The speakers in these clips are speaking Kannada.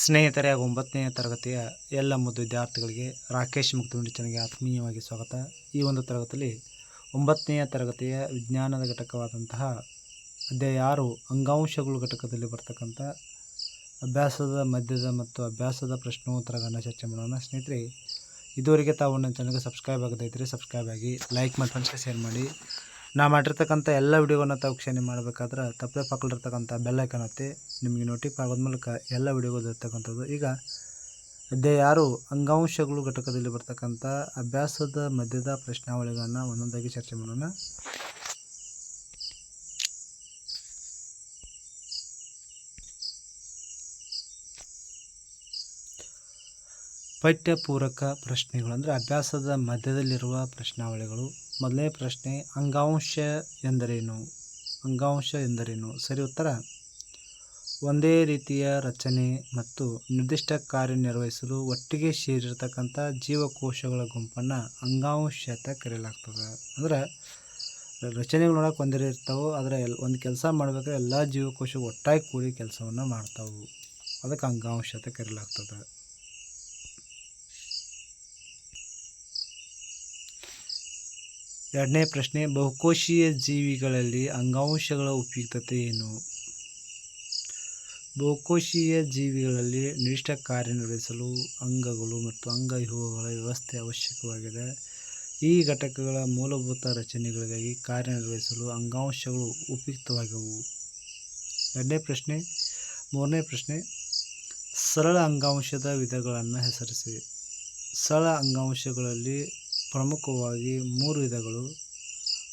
ಸ್ನೇಹಿತರೆ ಒಂಬತ್ತನೇ ತರಗತಿಯ ಎಲ್ಲ ಮುದ್ದು ವಿದ್ಯಾರ್ಥಿಗಳಿಗೆ ರಾಕೇಶ್ ಮುಕ್ತುಂಡಿ ಚಾನಲ್ಗೆ ಆತ್ಮೀಯವಾಗಿ ಸ್ವಾಗತ. ಈ ಒಂದು ತರಗತಿಯಲ್ಲಿ ಒಂಬತ್ತನೆಯ ತರಗತಿಯ ವಿಜ್ಞಾನದ ಘಟಕವಾದಂತಹ ಅಧ್ಯಾಯ ಆರು, ಅಂಗಾಂಶಗಳು ಘಟಕದಲ್ಲಿ ಬರ್ತಕ್ಕಂಥ ಅಭ್ಯಾಸದ ಮಧ್ಯದ ಮತ್ತು ಅಭ್ಯಾಸದ ಪ್ರಶ್ನೋತ್ತರಗಳನ್ನು ಚರ್ಚೆ ಮಾಡೋಣ. ಸ್ನೇಹಿತರೆ, ಇದುವರೆಗೆ ತಾವು ನನ್ನ ಚಾನಲ್ಗೆ ಸಬ್ಸ್ಕ್ರೈಬ್ ಆಗದೈತ್ರಿ ಸಬ್ಸ್ಕ್ರೈಬ್ ಆಗಿ ಲೈಕ್ ಮತ್ತು ಫ್ರೆಂಡ್ಸ್ಗೆ ಶೇರ್ ಮಾಡಿ. ನಾ ಮಾಡಿರ್ತಕ್ಕಂಥ ಎಲ್ಲ ವೀಡಿಯೋಗಳನ್ನ ತಾವು ವೀಕ್ಷಣೆ ಮಾಡಬೇಕಾದ್ರೆ ತಪ್ಪದೆ ಪಕ್ಕದಲ್ಲಿರ್ತಕ್ಕಂಥ ಬೆಲ್ಲೈಕನ್ ಒತ್ತಿ ನಿಮಗೆ ನೋಟಿಫೈ ಆಗೋದ ಮೂಲಕ ಎಲ್ಲ ವೀಡಿಯೋಗಳು ಇರ್ತಕ್ಕಂಥದ್ದು. ಈಗ ಅದೇ ಯಾರು ಅಂಗಾಂಶಗಳು ಘಟಕದಲ್ಲಿ ಬರ್ತಕ್ಕಂಥ ಅಭ್ಯಾಸದ ಮಧ್ಯದ ಪ್ರಶ್ನಾವಳಿಗಳನ್ನು ಒಂದೊಂದಾಗಿ ಚರ್ಚೆ ಮಾಡೋಣ. ಪಠ್ಯಪೂರಕ ಪ್ರಶ್ನೆಗಳು ಅಂದರೆ ಅಭ್ಯಾಸದ ಮಧ್ಯದಲ್ಲಿರುವ ಪ್ರಶ್ನಾವಳಿಗಳು. ಮೊದಲನೇ ಪ್ರಶ್ನೆ, ಅಂಗಾಂಶ ಎಂದರೇನು? ಅಂಗಾಂಶ ಎಂದರೇನು? ಸರಿ ಉತ್ತರ. ಒಂದೇ ರೀತಿಯ ರಚನೆ ಮತ್ತು ನಿರ್ದಿಷ್ಟ ಕಾರ್ಯನಿರ್ವಹಿಸಲು ಒಟ್ಟಿಗೆ ಸೇರಿರ್ತಕ್ಕಂಥ ಜೀವಕೋಶಗಳ ಗುಂಪನ್ನು ಅಂಗಾಂಶ ಅಂತ ಕರೆಯಲಾಗ್ತದೆ. ಅಂದ್ರೆ ರಚನೆಗಳು ನೋಡೋಕೆ ಒಂದೇ ರೀತಿ ಇರ್ತಾವೆ, ಆದರೆ ಎಲ್, ಒಂದು ಕೆಲಸ ಮಾಡಬೇಕಾದ್ರೆ ಎಲ್ಲ ಜೀವಕೋಶ ಒಟ್ಟಾಗಿ ಕೂಡಿ ಕೆಲಸವನ್ನು ಮಾಡ್ತಾವೆ. ಅದಕ್ಕೆ ಅಂಗಾಂಶ ಅಂತ ಕರೆಯಲಾಗ್ತದೆ. ಎರಡನೇ ಪ್ರಶ್ನೆ, ಬಹುಕೋಶೀಯ ಜೀವಿಗಳಲ್ಲಿ ಅಂಗಾಂಶಗಳ ಉಪಯುಕ್ತತೆ ಏನು? ಬಹುಕೋಶೀಯ ಜೀವಿಗಳಲ್ಲಿ ನಿರ್ದಿಷ್ಟ ಕಾರ್ಯನಿರ್ವಹಿಸಲು ಅಂಗಗಳು ಮತ್ತು ಅಂಗವ್ಯೂಹಗಳ ವ್ಯವಸ್ಥೆ ಅವಶ್ಯಕವಾಗಿದೆ. ಈ ಘಟಕಗಳ ಮೂಲಭೂತ ರಚನೆಗಳಿಗಾಗಿ ಕಾರ್ಯನಿರ್ವಹಿಸಲು ಅಂಗಾಂಶಗಳು ಉಪಯುಕ್ತವಾಗಿವು. ಎರಡನೇ ಪ್ರಶ್ನೆ, ಮೂರನೇ ಪ್ರಶ್ನೆ, ಸರಳ ಅಂಗಾಂಶದ ವಿಧಗಳನ್ನು ಹೆಸರಿಸಿ. ಸರಳ ಅಂಗಾಂಶಗಳಲ್ಲಿ ಪ್ರಮುಖವಾಗಿ ಮೂರು ವಿಧಗಳು.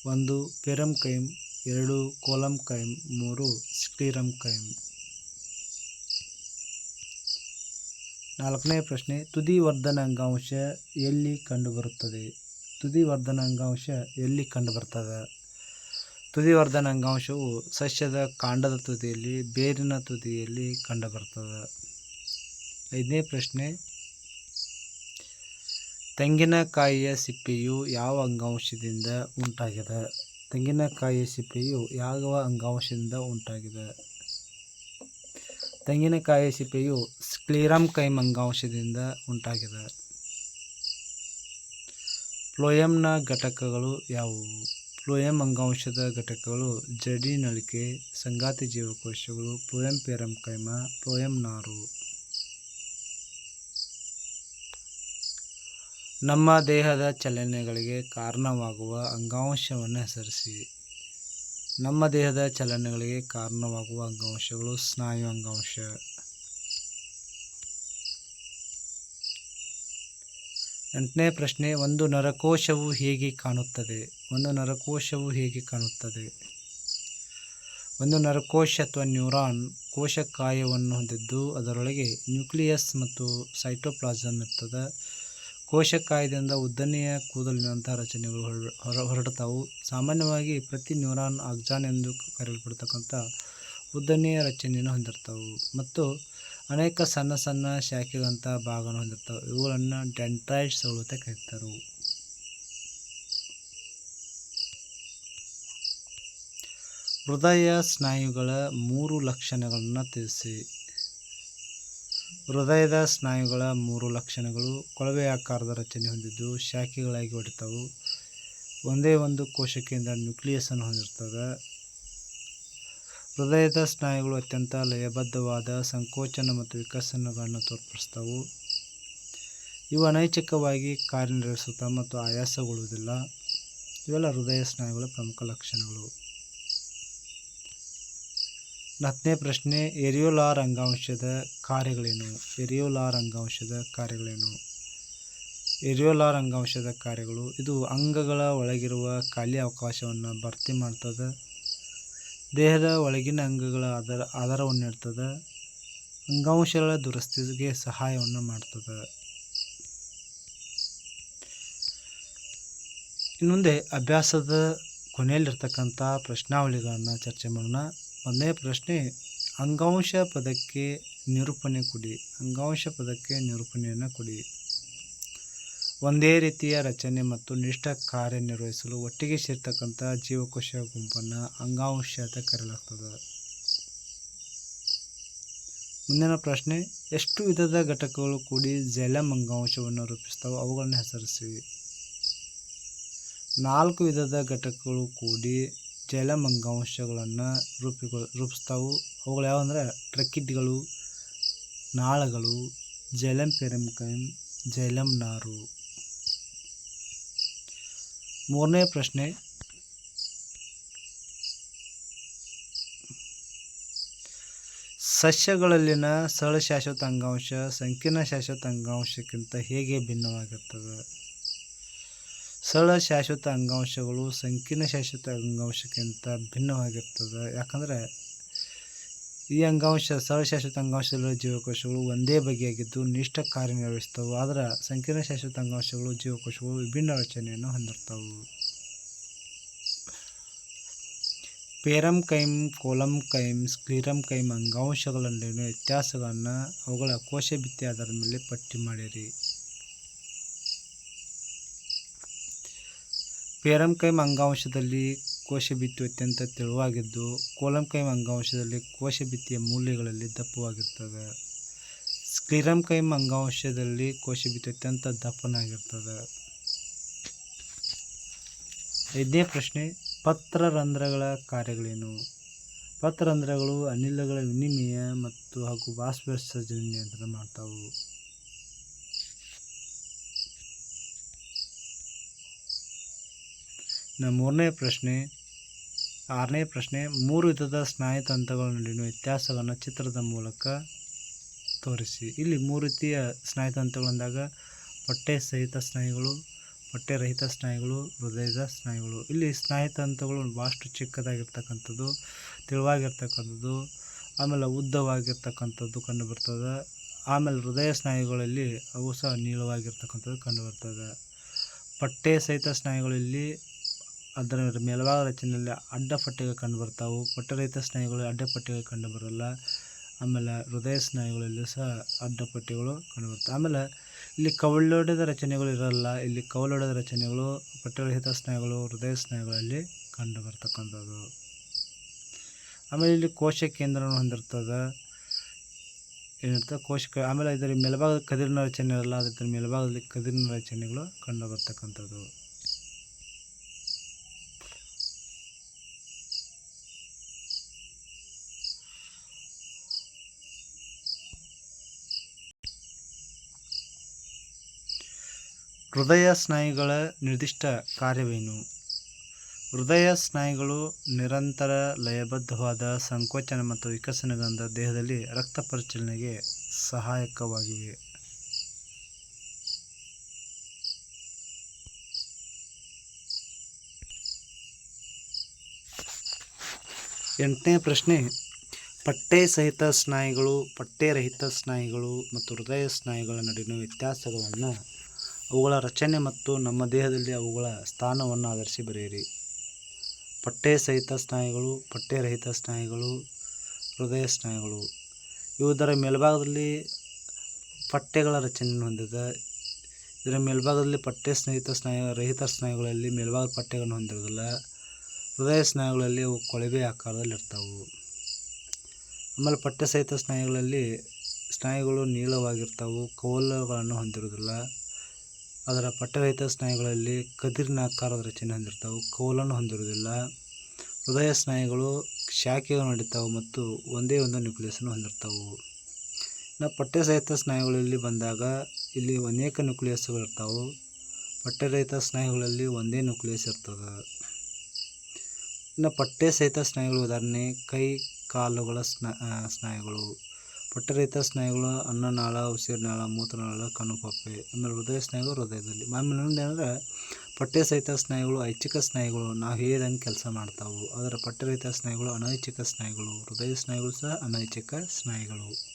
ಒಂದು ಪೆರಮ್ ಕೈಮ್. ಎರಡು ಕೋಲಮ್ ಕೈಮ್. ಮೂರು ಸ್ಕ್ಲಿರಮ್ ಕೈಮ್. ನಾಲ್ಕನೇ ಪ್ರಶ್ನೆ, ತುದಿ ವರ್ಧನ ಅಂಗಾಂಶ ಎಲ್ಲಿ ಕಂಡುಬರುತ್ತದೆ? ತುದಿ ವರ್ಧನ ಅಂಗಾಂಶ ಎಲ್ಲಿ ಕಂಡುಬರ್ತದೆ? ತುದಿ ವರ್ಧನ ಅಂಗಾಂಶವು ಸಸ್ಯದ ಕಾಂಡದ ತುದಿಯಲ್ಲಿ, ಬೇರಿನ ತುದಿಯಲ್ಲಿ ಕಂಡುಬರ್ತದೆ. ಐದನೇ ಪ್ರಶ್ನೆ ತೆಂಗಿನಕಾಯಿಯ ಸಿಪ್ಪೆಯು ಯಾವ ಅಂಗಾಂಶದಿಂದ ಉಂಟಾಗಿದೆ? ತೆಂಗಿನಕಾಯಿಯ ಸಿಪ್ಪೆಯು ಯಾವ ಅಂಗಾಂಶದಿಂದ ಉಂಟಾಗಿದೆ? ತೆಂಗಿನಕಾಯಿಯ ಸಿಪ್ಪೆಯು ಸ್ಕ್ಲಿರಮ್ ಕೈಮ್ ಅಂಗಾಂಶದಿಂದ ಉಂಟಾಗಿದೆ. ಫ್ಲೋಯಂನ ಘಟಕಗಳು ಯಾವುವು? ಫ್ಲೋಯಂ ಅಂಗಾಂಶದ ಘಟಕಗಳು ಜಡಿ ನಳಿಕೆ ಸಂಗಾತಿ ಜೀವಕೋಶಗಳು ಫ್ಲೋಯಂ ಪೇರಮ್ ಕೈಮ ಫ್ಲೋಯಂ ನಾರು. ನಮ್ಮ ದೇಹದ ಚಲನೆಗಳಿಗೆ ಕಾರಣವಾಗುವ ಅಂಗಾಂಶವನ್ನು ಹೆಸರಿಸಿ. ನಮ್ಮ ದೇಹದ ಚಲನೆಗಳಿಗೆ ಕಾರಣವಾಗುವ ಅಂಗಾಂಶಗಳು ಸ್ನಾಯು ಅಂಗಾಂಶ. ಎಂಟನೇ ಪ್ರಶ್ನೆ, ಒಂದು ನರಕೋಶವು ಹೇಗೆ ಕಾಣುತ್ತದೆ? ಒಂದು ನರಕೋಶವು ಹೇಗೆ ಕಾಣುತ್ತದೆ? ಒಂದು ನರಕೋಶ ಅಥವಾ ನ್ಯೂರಾನ್ ಕೋಶಕಾಯವನ್ನು ಹೊಂದಿದ್ದು ಅದರೊಳಗೆ ನ್ಯೂಕ್ಲಿಯಸ್ ಮತ್ತು ಸೈಟೋಪ್ಲಾಸಮ್ ಇರ್ತದೆ. ಕೋಶಕಾಯದಿಂದ ಉದ್ದನೆಯ ಕೂದಲಿನಂಥ ರಚನೆಗಳು ಹೊರ ಹೊರ ಹೊರಡ್ತಾವು ಸಾಮಾನ್ಯವಾಗಿ ಪ್ರತಿ ನ್ಯೂರಾನ್ ಆಕ್ಸಾನ್ ಎಂದು ಕರೆಯಲ್ಪಡ್ತಕ್ಕಂಥ ಉದ್ದನೆಯ ರಚನೆಯನ್ನು ಹೊಂದಿರ್ತಾವು ಮತ್ತು ಅನೇಕ ಸಣ್ಣ ಸಣ್ಣ ಶಾಖೆಗಳಂಥ ಭಾಗವನ್ನು ಹೊಂದಿರ್ತಾವೆ ಇವುಗಳನ್ನು ಡೆಂಟ್ರೈಟ್ಸ್ಗಳು ಅಂತ ಕರೀತಾರೆ. ಹೃದಯ ಸ್ನಾಯುಗಳ ಮೂರು ಲಕ್ಷಣಗಳನ್ನು ತಿಳಿಸಿ. ಹೃದಯದ ಸ್ನಾಯುಗಳ ಮೂರು ಲಕ್ಷಣಗಳು ಕೊಳವೆ ಆಕಾರದ ರಚನೆ ಹೊಂದಿದ್ದು ಶಾಖೆಗಳಾಗಿ ಹೊಡಿತಾವು ಒಂದೇ ಒಂದು ಕೋಶಕೆಯಿಂದ ನ್ಯೂಕ್ಲಿಯಸನ್ನು ಹೊಂದಿರ್ತದೆ. ಹೃದಯದ ಸ್ನಾಯುಗಳು ಅತ್ಯಂತ ಲಯಬದ್ಧವಾದ ಸಂಕೋಚನ ಮತ್ತು ವಿಕಸನಗಳನ್ನು ತೋರ್ಪಡಿಸ್ತವು. ಇವು ಅನೈಚ್ಛಿಕವಾಗಿ ಕಾರ್ಯನಿರ್ವಹಿಸುತ್ತಾ ಮತ್ತು ಆಯಾಸಗೊಳ್ಳುವುದಿಲ್ಲ. ಇವೆಲ್ಲ ಹೃದಯ ಸ್ನಾಯುಗಳ ಪ್ರಮುಖ ಲಕ್ಷಣಗಳು. ಹತ್ತನೇ ಪ್ರಶ್ನೆ ಎರಿಯೋಲಾರ್ ಅಂಗಾಂಶದ ಕಾರ್ಯಗಳೇನು? ಎರಿಯೋಲಾರ್ ಅಂಗಾಂಶದ ಕಾರ್ಯಗಳೇನು? ಎರಿಯೋಲಾರ್ ಅಂಗಾಂಶದ ಕಾರ್ಯಗಳು, ಇದು ಅಂಗಗಳ ಒಳಗಿರುವ ಖಾಲಿ ಅವಕಾಶವನ್ನು ಭರ್ತಿ ಮಾಡ್ತದೆ, ದೇಹದ ಒಳಗಿನ ಅಂಗಗಳ ಆಧಾರ ಆಧಾರವನ್ನು ನೀಡ್ತದೆ ಅಂಗಾಂಶಗಳ ದುರಸ್ತಿಗೆ ಸಹಾಯವನ್ನು ಮಾಡ್ತದೆ. ಇನ್ನೊಂದೇ, ಅಭ್ಯಾಸದ ಕೊನೆಯಲ್ಲಿರ್ತಕ್ಕಂಥ ಪ್ರಶ್ನಾವಳಿಗಳನ್ನು ಚರ್ಚೆ ಮಾಡೋಣ. ಮೊದಲನೇ ಪ್ರಶ್ನೆ, ಅಂಗಾಂಶ ಪದಕ್ಕೆ ನಿರೂಪಣೆ ಕೊಡಿ. ಅಂಗಾಂಶ ಪದಕ್ಕೆ ನಿರೂಪಣೆಯನ್ನು ಕೊಡಿ. ಒಂದೇ ರೀತಿಯ ರಚನೆ ಮತ್ತು ನಿಷ್ಠ ಕಾರ್ಯನಿರ್ವಹಿಸಲು ಒಟ್ಟಿಗೆ ಸೇರ್ತಕ್ಕಂಥ ಜೀವಕೋಶ ಗುಂಪನ್ನು ಅಂಗಾಂಶ ಅಂತ ಕರೆಯಲಾಗ್ತದೆ. ಮುಂದಿನ ಪ್ರಶ್ನೆ, ಎಷ್ಟು ವಿಧದ ಘಟಕಗಳು ಕೂಡಿ ಜಲಂ ಅಂಗಾಂಶವನ್ನು ರೂಪಿಸ್ತಾವೋ ಅವುಗಳನ್ನು ಹೆಸರಿಸಿ. ನಾಲ್ಕು ವಿಧದ ಘಟಕಗಳು ಕೂಡಿ ಜೈಲಂ ಅಂಗಾಂಶಗಳನ್ನು ರೂಪಿಗೊ ರೂಪಿಸ್ತಾವು. ಅವುಗಳು ಯಾವಂದ್ರೆ ಟ್ರಕ್ಕಿಟ್ಗಳು, ನಾಳಗಳು, ಜೈಲಂ ಪೆರಮ್ಕೈನ್ ಜೈಲಂ ನಾರು. ಮೂರನೇ ಪ್ರಶ್ನೆ. ಸಸ್ಯಗಳಲ್ಲಿನ ಸರಳ ಶಾಶ್ವತ ಅಂಗಾಂಶ ಸಂಕೀರ್ಣ ಶಾಶ್ವತ ಅಂಗಾಂಶಕ್ಕಿಂತ ಹೇಗೆ ಭಿನ್ನವಾಗಿರ್ತದೆ? ಸರಳ ಶಾಶ್ವತ ಅಂಗಾಂಶಗಳು ಸಂಕೀರ್ಣ ಶಾಶ್ವತ ಅಂಗಾಂಶಕ್ಕಿಂತ ಭಿನ್ನವಾಗಿರ್ತದೆ. ಯಾಕಂದರೆ ಈ ಅಂಗಾಂಶ ಸರಳ ಶಾಶ್ವತ ಅಂಗಾಂಶದಲ್ಲಿರುವ ಜೀವಕೋಶಗಳು ಒಂದೇ ಬಗೆಯಾಗಿದ್ದು ನಿಷ್ಠ ಕಾರ್ಯನಿರ್ವಹಿಸ್ತವೆ ಆದರೆ ಸಂಕೀರ್ಣ ಶಾಶ್ವತ ಅಂಗಾಂಶಗಳು ಜೀವಕೋಶಗಳು ವಿಭಿನ್ನ ರಚನೆಯನ್ನು ಹೊಂದಿರ್ತವೆ. Parenchyma, collenchyma sclerenchyma ಅಂಗಾಂಶಗಳಲ್ಲಿನ ವ್ಯತ್ಯಾಸಗಳನ್ನು ಅವುಗಳ ಕೋಶ ಭಿತ್ತಿ ಆಧಾರದ ಮೇಲೆ ಪಟ್ಟಿ ಮಾಡಿರಿ. ಪೇರಮ್ ಕೈಮ್ ಅಂಗಾಂಶದಲ್ಲಿ ಕೋಶ ಭಿತ್ತಿ ಅತ್ಯಂತ ತೆಳುವಾಗಿದ್ದು ಕೋಲಂಕೈಮ್ ಕೈಮ್ ಅಂಗಾಂಶದಲ್ಲಿ ಕೋಶ ಭಿತ್ತಿಯ ಮೂಲೆಗಳಲ್ಲಿ ದಪ್ಪವಾಗಿರ್ತದೆ. ಸ್ಕ್ಲಿರಮ್ ಕೈಮ್ ಅಂಗಾಂಶದಲ್ಲಿ ಕೋಶ ಭಿತ್ತಿ ಅತ್ಯಂತ ದಪ್ಪನಾಗಿರ್ತದೆ. ಐದನೇ ಪ್ರಶ್ನೆ, ಪತ್ರರಂಧ್ರಗಳ ಕಾರ್ಯಗಳೇನು? ಪತ್ರರಂಧ್ರಗಳು ಅನಿಲಗಳ ವಿನಿಮಯ ಮತ್ತು ಹಾಗೂ ಬಾಷ್ಪ ನಿಯಂತ್ರಣ ಮಾಡ್ತಾವು. ಮೂರನೇ ಪ್ರಶ್ನೆ, ಆರನೇ ಪ್ರಶ್ನೆ, ಮೂರು ವಿಧದ ಸ್ನಾಯುತಂತುಗಳ ನಡುವಿನ ವ್ಯತ್ಯಾಸವನ್ನು ಚಿತ್ರದ ಮೂಲಕ ತೋರಿಸಿ. ಇಲ್ಲಿ ಮೂರು ರೀತಿಯ ಸ್ನಾಯುತಂತುಗಳಂದಾಗ ಹೊಟ್ಟೆ ಸಹಿತ ಸ್ನಾಯುಗಳು, ಹೊಟ್ಟೆ ರಹಿತ ಸ್ನಾಯುಗಳು, ಹೃದಯದ ಸ್ನಾಯುಗಳು. ಇಲ್ಲಿ ಸ್ನಾಯುತಂತುಗಳು ಭಾಳಷ್ಟು ಚಿಕ್ಕದಾಗಿರ್ತಕ್ಕಂಥದ್ದು, ತೆಳುವಾಗಿರ್ತಕ್ಕಂಥದ್ದು, ಆಮೇಲೆ ಉದ್ದವಾಗಿರ್ತಕ್ಕಂಥದ್ದು ಕಂಡುಬರ್ತದೆ. ಆಮೇಲೆ ಹೃದಯ ಸ್ನಾಯುಗಳಲ್ಲಿ ಅವು ಸಹ ನೀಳವಾಗಿರ್ತಕ್ಕಂಥದ್ದು ಕಂಡುಬರ್ತದೆ. ಪಟ್ಟೆ ಸಹಿತ ಸ್ನಾಯುಗಳಲ್ಲಿ ಅದರ ಮೇಲ್ಭಾಗ ರಚನೆಯಲ್ಲಿ ಅಡ್ಡಪಟ್ಟೆಗಳು ಕಂಡುಬರ್ತಾವೆ ಪಟ್ಟರಹಿತ ಸ್ನಾಯುಗಳು ಅಡ್ಡಪಟ್ಟೆಗಳು ಕಂಡುಬರಲ್ಲ ಆಮೇಲೆ ಹೃದಯ ಸ್ನಾಯುಗಳಲ್ಲಿ ಸಹ ಅಡ್ಡ ಪಟ್ಟೆಗಳು ಕಂಡುಬರ್ತವೆ ಆಮೇಲೆ ಇಲ್ಲಿ ಕವಲೊಡೆದ ರಚನೆಗಳು ಇರಲ್ಲ. ಇಲ್ಲಿ ಕವಲೊಡೆದ ರಚನೆಗಳು, ಪಟ್ಟರಹಿತ ಸ್ನಾಯುಗಳು, ಹೃದಯ ಸ್ನಾಯುಗಳಲ್ಲಿ ಕಂಡುಬರ್ತಕ್ಕಂಥದ್ದು ಆಮೇಲೆ ಇಲ್ಲಿ ಕೋಶ ಕೇಂದ್ರವನ್ನು ಹೊಂದಿರ್ತದೆ. ಏನಿರ್ತದೆ? ಕೋಶ ಆಮೇಲೆ ಇದರ ಮೇಲ್ಭಾಗದ ಕದಿರಿನ ರಚನೆ ಇರಲ್ಲ. ಅದರ ಮೇಲ್ಭಾಗದಲ್ಲಿ ಕದಿರಿನ ರಚನೆಗಳು ಕಂಡು ಬರ್ತಕ್ಕಂಥದ್ದು. ಹೃದಯ ಸ್ನಾಯುಗಳ ನಿರ್ದಿಷ್ಟ ಕಾರ್ಯವೇನು? ಹೃದಯ ಸ್ನಾಯುಗಳು ನಿರಂತರ ಲಯಬದ್ಧವಾದ ಸಂಕೋಚನ ಮತ್ತು ವಿಕಸನಗಳಿಂದ ದೇಹದಲ್ಲಿ ರಕ್ತ ಪರಿಚಲನೆಗೆ ಸಹಾಯಕವಾಗಿವೆ. ಎಂಟನೇ ಪ್ರಶ್ನೆ. ಪಟ್ಟೆ ಸಹಿತ ಸ್ನಾಯುಗಳು, ಪಟ್ಟೆ ರಹಿತ ಸ್ನಾಯುಗಳು ಮತ್ತು ಹೃದಯ ಸ್ನಾಯುಗಳ ನಡುವಿನ ವ್ಯತ್ಯಾಸಗಳನ್ನು ಅವುಗಳ ರಚನೆ ಮತ್ತು ನಮ್ಮ ದೇಹದಲ್ಲಿ ಅವುಗಳ ಸ್ಥಾನವನ್ನು ಆಧರಿಸಿ ಬರೆಯಿರಿ. ಪಟ್ಟೆ ಸಹಿತ ಸ್ನಾಯುಗಳು, ಪಟ್ಟೆ ರಹಿತ ಸ್ನಾಯುಗಳು, ಹೃದಯ ಸ್ನಾಯುಗಳು. ಇವುದರ ಮೇಲ್ಭಾಗದಲ್ಲಿ ಪಟ್ಟೆಗಳ ರಚನೆಯನ್ನು ಹೊಂದಿದೆ. ಇದರ ಮೇಲ್ಭಾಗದಲ್ಲಿ ಪಟ್ಟೆ ಸ್ನೇಹಿತ ಸ್ನಾಯು, ರಹಿತ ಸ್ನಾಯುಗಳಲ್ಲಿ ಮೇಲ್ಭಾಗದ ಪಟ್ಟೆಗಳನ್ನು ಹೊಂದಿರೋದಿಲ್ಲ ಹೃದಯ ಸ್ನಾಯುಗಳಲ್ಲಿ ಅವು ಕೊಳವೆ ಆಕಾರದಲ್ಲಿ ಇರ್ತಾವೆ. ಆಮೇಲೆ ಪಟ್ಟೆ ಸಹಿತ ಸ್ನಾಯುಗಳಲ್ಲಿ ಸ್ನಾಯುಗಳು ನೀಳವಾಗಿರ್ತಾವೆ. ಕವಲುಗಳನ್ನು ಹೊಂದಿರೋದಿಲ್ಲ ಅದರ ಪಟ್ಟರಹಿತ ಸ್ನಾಯುಗಳಲ್ಲಿ ಕದಿರಿನ ಆಕಾರದ ರಚನೆ ಹೊಂದಿರ್ತವೆ, ಕೋಲನ್ನು ಹೊಂದಿರುವುದಿಲ್ಲ. ಹೃದಯ ಸ್ನಾಯುಗಳು ಶಾಖೆಗಳು ನಡೀತಾವೆ ಮತ್ತು ಒಂದೇ ಒಂದು ನ್ಯೂಕ್ಲಿಯಸ್ಸನ್ನು ಹೊಂದಿರ್ತವೆ. ಇನ್ನು ಪಠ್ಯಸಹಿತ ಸಹಿತ ಸ್ನಾಯುಗಳಲ್ಲಿ ಬಂದಾಗ ಇಲ್ಲಿ ಅನೇಕ ನ್ಯೂಕ್ಲಿಯಸ್ಗಳು ಇರ್ತಾವೆ. ಪಟ್ಟೆರಹಿತ ಸ್ನಾಯುಗಳಲ್ಲಿ ಒಂದೇ ನ್ಯೂಕ್ಲಿಯಸ್ ಇರ್ತದೆ. ಇನ್ನು ಪಟ್ಟೆ ಸಹಿತ ಸ್ನಾಯುಗಳು ಉದಾಹರಣೆ, ಕೈ, ಕಾಲುಗಳ ಸ್ನಾ ಸ್ನಾಯುಗಳು. ಪಟ್ಟರಹಿತ ಸ್ನಾಯುಗಳು ಅನ್ನನಾಳ, ಉಸಿರಿನಾಳ, ಮೂತ್ರನಾಳ, ಕಣ್ಣುಪಾಪೆ ಆಮೇಲೆ ಹೃದಯ ಸ್ನಾಯುಗಳು ಹೃದಯದಲ್ಲಿ. ಆಮೇಲೆ ಏನಂದ್ರೆ ಪಟ್ಟೆ ಸಹಿತ ಸ್ನಾಯುಗಳು ಐಚ್ಛಿಕ ಸ್ನಾಯುಗಳು ನಾವು ಹೇಳಿದಂಗೆ ಕೆಲಸ ಮಾಡ್ತಾವೆ. ಅದರ ಪಠ್ಯರಹಿತ ಸ್ನಾಯುಗಳು ಅನೈಚ್ಛಿಕ ಸ್ನಾಯುಗಳು ಹೃದಯ ಸ್ನಾಯುಗಳು ಸಹ ಅನೈಚ್ಛಿಕ ಸ್ನಾಯುಗಳು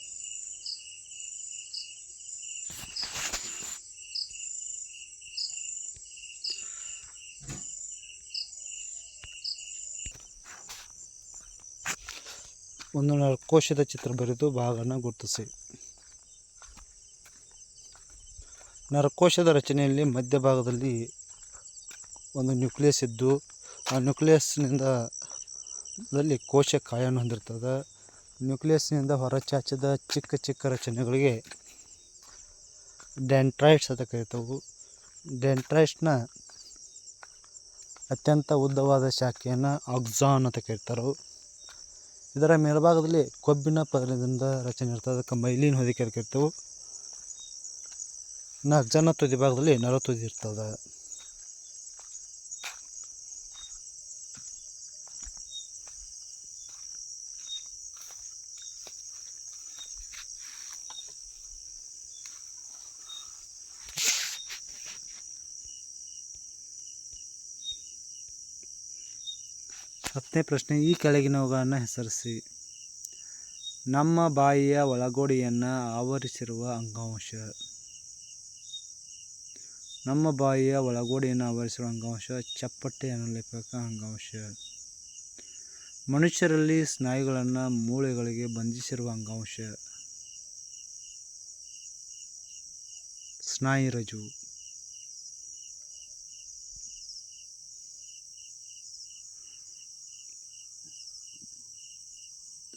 ಒಂದು ಕೋಶದ ಚಿತ್ರ ಬರೆದು ಭಾಗನ ಗುರುತಿಸಿ. ನರಕೋಶದ ರಚನೆಯಲ್ಲಿ ಮಧ್ಯಭಾಗದಲ್ಲಿ ಒಂದು ನ್ಯೂಕ್ಲಿಯಸ್ ಇದ್ದು, ಆ ನ್ಯೂಕ್ಲಿಯಸ್ನಿಂದ ದಲ್ಲಿ ಕೋಶ ಕಾಯನ್ನು ಹೊಂದಿರ್ತದೆ. ನ್ಯೂಕ್ಲಿಯಸ್ನಿಂದ ಹೊರಚಾಚಿದ ಚಿಕ್ಕ ಚಿಕ್ಕ ರಚನೆಗಳಿಗೆ ಡ್ಯಾಂಟ್ರಾಯ್ಡ್ಸ್ ಅಂತ ಕರಿತವು. ಡ್ಯಾಂಟ್ರಾಯ್ಡ್ಸ್ನ ಅತ್ಯಂತ ಉದ್ದವಾದ ಶಾಖೆಯನ್ನು ಆಕ್ಸಾನ್ ಅಂತ ಕರೀತಾರೆ ಇದರ ಮೇಲ್ಭಾಗದಲ್ಲಿ ಕೊಬ್ಬಿನ ಪದರದಿಂದ ರಚನೆ ಇರ್ತದೆ. ಅದಕ್ಕೆ ಮೈಲಿನ ಹೊದಿಕೆ ಇರ್ತವು. ಜನ ತುದಿ ಭಾಗದಲ್ಲಿ ನರ ತುದಿ ಇರ್ತದೆ. ಹತ್ತನೇ ಪ್ರಶ್ನೆ, ಈ ಕೆಳಗಿನವುಗಳನ್ನು ಹೆಸರಿಸಿ. ನಮ್ಮ ಬಾಯಿಯ ಒಳಗೋಡೆಯನ್ನು ಆವರಿಸಿರುವ ಅಂಗಾಂಶ. ನಮ್ಮ ಬಾಯಿಯ ಒಳಗೋಡೆಯನ್ನು ಆವರಿಸಿರುವ ಅಂಗಾಂಶ ಚಪ್ಪಟ್ಟೆ ಅನುಲೇಪಕ ಅಂಗಾಂಶ. ಮನುಷ್ಯರಲ್ಲಿ ಸ್ನಾಯುಗಳನ್ನು ಮೂಳೆಗಳಿಗೆ ಬಂಧಿಸಿರುವ ಅಂಗಾಂಶ. ಸ್ನಾಯುರಜ್ಜು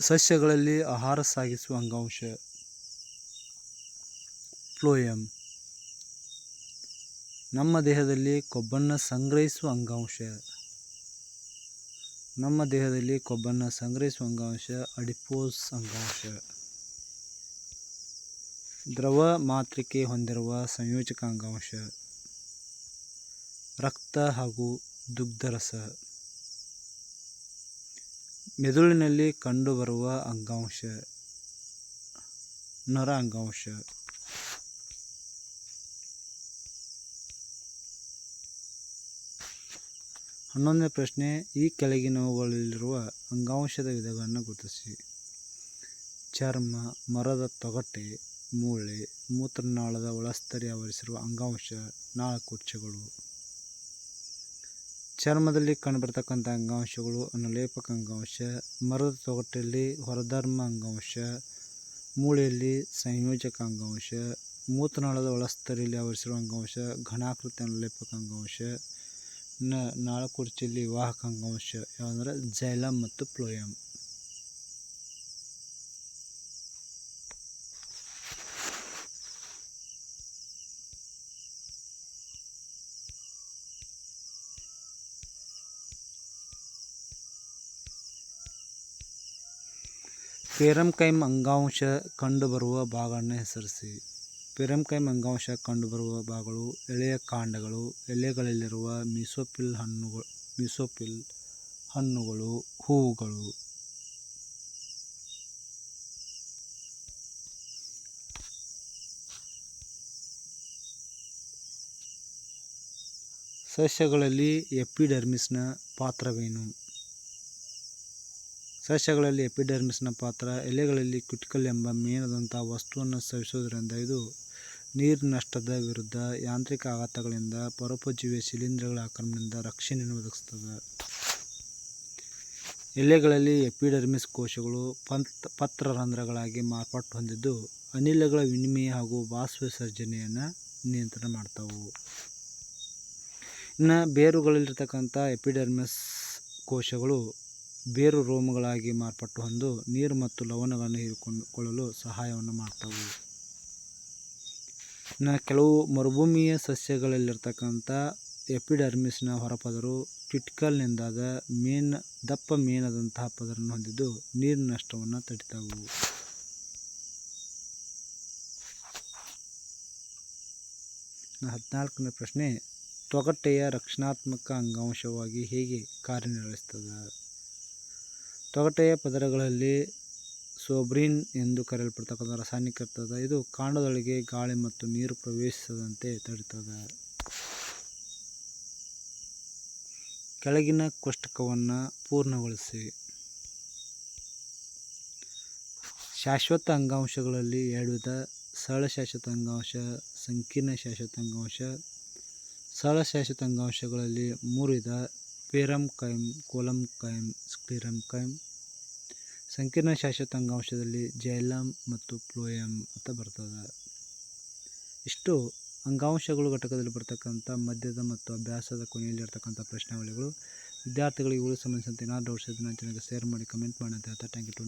ಸಸ್ಯಗಳಲ್ಲಿ ಆಹಾರ ಸಾಗಿಸುವ ಅಂಗಾಂಶ. ಫ್ಲೋಯಂ ನಮ್ಮ ದೇಹದಲ್ಲಿ ಕೊಬ್ಬನ್ನು ಸಂಗ್ರಹಿಸುವ ಅಂಗಾಂಶ. ನಮ್ಮ ದೇಹದಲ್ಲಿ ಕೊಬ್ಬನ್ನು ಸಂಗ್ರಹಿಸುವ ಅಂಗಾಂಶ ಅಡಿಪೋಸ್ ಅಂಗಾಂಶ. ದ್ರವ ಮಾತೃಕೆ ಹೊಂದಿರುವ ಸಂಯೋಜಕ ಅಂಗಾಂಶ. ರಕ್ತ ಹಾಗೂ ದುಗ್ಧರಸ. ಮೆದುಳಿನಲ್ಲಿ ಕಂಡುಬರುವ ಅಂಗಾಂಶ, ನರ ಅಂಗಾಂಶ. ಹನ್ನೊಂದನೇ ಪ್ರಶ್ನೆ, ಈ ಕೆಳಗಿನವುಗಳಲ್ಲಿರುವ ಅಂಗಾಂಶದ ವಿಧಗಳನ್ನು ಗುರುತಿಸಿ. ಚರ್ಮ, ಮರದ ತೊಗಟೆ, ಮೂಳೆ, ಮೂತ್ರನಾಳದ ಒಳಸ್ತರಿ ಆವರಿಸಿರುವ ಅಂಗಾಂಶ ನಾಳಕುಚ್ಚಗಳು ಚರ್ಮದಲ್ಲಿ ಕಂಡುಬರ್ತಕ್ಕಂಥ ಅಂಗಾಂಶಗಳು ಅನುಲೇಪಕ ಅಂಗಾಂಶ, ಮರದ ತೊಗಟೆಯಲ್ಲಿ ಹೊರಧರ್ಮ ಅಂಗಾಂಶ, ಮೂಳೆಯಲ್ಲಿ ಸಂಯೋಜಕ ಅಂಗಾಂಶ, ಮೂತ್ರನಾಳದ ಒಳಸ್ತರಿಯಲ್ಲಿ ಆವರಿಸಿರುವ ಅಂಗಾಂಶ, ಘನಾಕೃತಿ ಅನುಲೇಪಕ ಅಂಗಾಂಶ ನಾಳಕುರ್ಚಿಯಲ್ಲಿ ವಾಹಕ ಅಂಗಾಂಶ ಯಾವುದಂದ್ರೆ ಜೈಲಮ್ ಮತ್ತು ಪ್ಲೋಯಮ್ ಪೆರಮ್ಕೈಮ್ ಅಂಗಾಂಶ ಕಂಡುಬರುವ ಭಾಗವನ್ನು ಹೆಸರಿಸಿ. ಪೆರಮ್ಕೈಮ್ ಅಂಗಾಂಶ ಕಂಡುಬರುವ ಭಾಗಗಳು ಎಳೆಯ ಕಾಂಡಗಳು, ಎಲೆಗಳಲ್ಲಿರುವ ಮಿಸೋಫಿಲ್ ಹಣ್ಣುಗಳು ಮಿಸೋಫಿಲ್ ಹಣ್ಣುಗಳು, ಹೂವುಗಳು. ಸಸ್ಯಗಳಲ್ಲಿ ಎಪಿಡರ್ಮಿಸ್ನ ಪಾತ್ರವೇನು? ಸಸ್ಯಗಳಲ್ಲಿ ಎಪಿಡರ್ಮಿಸ್ನ ಪಾತ್ರ, ಎಲೆಗಳಲ್ಲಿ ಕ್ಯುಟಿಕಲ್ ಎಂಬ ಮೇಣದಂಥ ವಸ್ತುವನ್ನು ಸವಿಸುವುದರಿಂದ ಇದು ನೀರಿನಷ್ಟದ ವಿರುದ್ಧ ಯಾಂತ್ರಿಕ ಆಘಾತಗಳಿಂದ ಪರೋಪಜೀವಿ ಶಿಲೀಂಧ್ರಗಳ ಆಕ್ರಮಣದಿಂದ ರಕ್ಷಣೆಯನ್ನು ಒದಗಿಸ್ತದೆ ಎಲೆಗಳಲ್ಲಿ ಎಪಿಡರ್ಮಿಸ್ ಕೋಶಗಳು ಪಂತ್, ಪತ್ರರಂಧ್ರಗಳಾಗಿ ಮಾರ್ಪಾಟು ಹೊಂದಿದ್ದು, ಅನಿಲಗಳ ವಿನಿಮಯ ಹಾಗೂ ಬಾಷ್ಪ ವಿಸರ್ಜನೆಯನ್ನು ನಿಯಂತ್ರಣ ಮಾಡ್ತಾವು. ಇನ್ನು ಬೇರುಗಳಲ್ಲಿರ್ತಕ್ಕಂಥ ಎಪಿಡರ್ಮಿಸ್ ಕೋಶಗಳು ಬೇರು ರೋಮಗಳಾಗಿ ಮಾರ್ಪಟ್ಟು ಹೊಂದು ನೀರು ಮತ್ತು ಲವಣಗಳನ್ನು ಹೀರಿಕೊಳ್ಳಲು ಸಹಾಯವನ್ನು ಮಾಡ್ತವೆ. ಇನ್ನು ಕೆಲವು ಮರುಭೂಮಿಯ ಸಸ್ಯಗಳಲ್ಲಿರ್ತಕ್ಕಂಥ ಎಪಿಡರ್ಮಿಸ್ನ ಹೊರಪದರು ಕಿಟ್ಕಲ್ನಿಂದಾದ ಮೇನ್ ದಪ್ಪ ಮೇನದಂತಹ ಪದರನ್ನು ಹೊಂದಿದ್ದು ನೀರಿನ ನಷ್ಟವನ್ನು ತಡಿತಾವು. ಹದಿನಾಲ್ಕನೇ ಪ್ರಶ್ನೆ, ತೊಗಟೆಯ ರಕ್ಷಣಾತ್ಮಕ ಅಂಗಾಂಶವಾಗಿ ಹೇಗೆ ಕಾರ್ಯನಿರ್ವಹಿಸುತ್ತದೆ? ತೊಗಟೆಯ ಪದರಗಳಲ್ಲಿ ಸೋಬ್ರಿನ್ ಎಂದು ಕರೆಯಲ್ಪಡ್ತಕ್ಕಂಥ ರಾಸಾಯನಿಕ ಇರ್ತದೆ ಇದು ಕಾಂಡದೊಳಗೆ ಗಾಳಿ ಮತ್ತು ನೀರು ಪ್ರವೇಶಿಸದಂತೆ ತಡೆಯುತ್ತದೆ ಕೆಳಗಿನ ಕೋಷ್ಟಕವನ್ನು ಪೂರ್ಣಗೊಳಿಸಿ. ಶಾಶ್ವತ ಅಂಗಾಂಶಗಳಲ್ಲಿ ಎರಡು ವಿಧ, ಸರಳ ಶಾಶ್ವತ ಅಂಗಾಂಶ, ಸಂಕೀರ್ಣ ಶಾಶ್ವತ ಅಂಗಾಂಶ. ಸರಳ ಶಾಶ್ವತ ಅಂಗಾಂಶಗಳಲ್ಲಿ ಮೂರು ವಿಧ parenchyma, collenchyma sclerenchyma. ಸಂಕೀರ್ಣ ಶಾಶ್ವತ ಅಂಗಾಂಶದಲ್ಲಿ ಜೈಲಮ್ ಮತ್ತು ಪ್ಲೋಯಮ್ ಅಂತ ಬರ್ತದೆ. ಇಷ್ಟು ಅಂಗಾಂಶಗಳು ಘಟಕದಲ್ಲಿ ಬರ್ತಕ್ಕಂಥ ಮಧ್ಯದ ಮತ್ತು ಅಭ್ಯಾಸದ ಕೊನೆಯಲ್ಲಿ ಇರ್ತಕ್ಕಂಥ ಪ್ರಶ್ನಾವಳಿಗಳು. ವಿದ್ಯಾರ್ಥಿಗಳಿಗೆ ಇವುಗಳಿಗೆ ಸಂಬಂಧಿಸಿದಂತೆ ಏನಾದರೂ ನನ್ನ ಚಾನಲ್ಗೆ ಶೇರ್ ಮಾಡಿ, ಕಮೆಂಟ್ ಮಾಡಿ ಅಂತ ಹೇಳ್ತಾ ಥ್ಯಾಂಕ್ ಯು ಟು